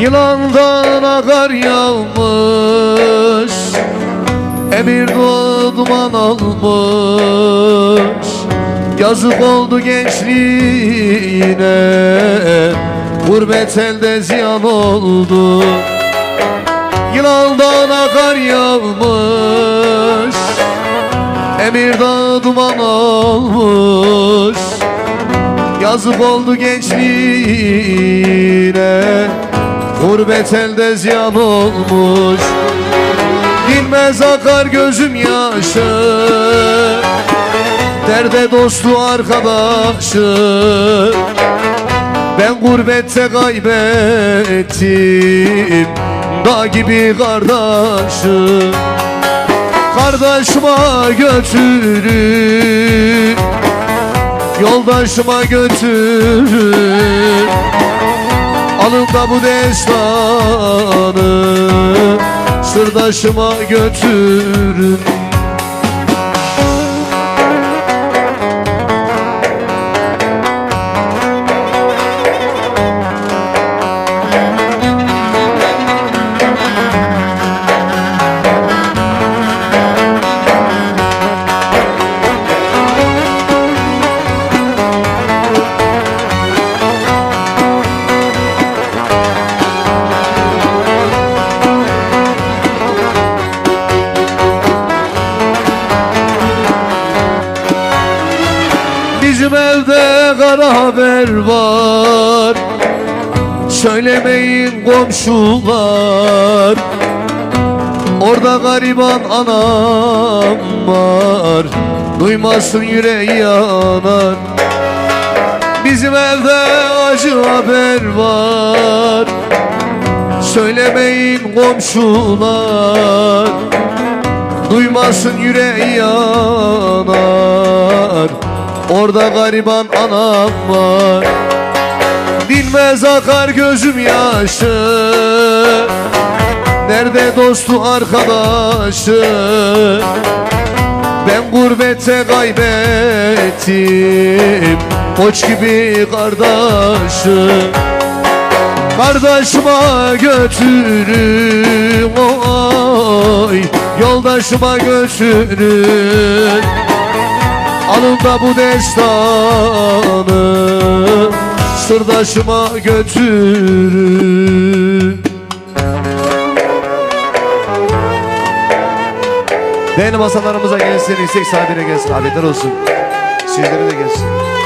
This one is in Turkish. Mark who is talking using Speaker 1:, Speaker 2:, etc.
Speaker 1: Yılandan akar yağmış Emir duman almış. Yazık oldu gençliğine Gurbet elde ziyan oldu. Yılandan akar yağmış Emir dağı duman olmuş Yazık oldu gençliğine Gurbet elde ziyan olmuş. Dinmez akar gözüm yaşı. Derde dostu arkadaşı Ben gurbette kaybettim. Dağ gibi kardeşim Kardeşime götürün Yoldaşıma götürün Alın da bu destanı Sırdaşıma götürün kara haber var. Söylemeyin komşular. Orada gariban anam var. Duymasın yüreği yanar Bizim evde acı haber var. Söylemeyin komşular. Duymasın yüreği yanar Orada gariban anam var. Dinmez akar gözüm yaşı. Nerede dostu arkadaşı? Ben gurbette kaybettim. Koç gibi kardeşim Kardeşime götürün. Oy Yoldaşıma götürün Alın da bu destanı Sırdaşıma götürün Değerli masalarımıza gelsin, yüksek sahibine gelsin, afiyetler olsun. Sizlere de gelsin.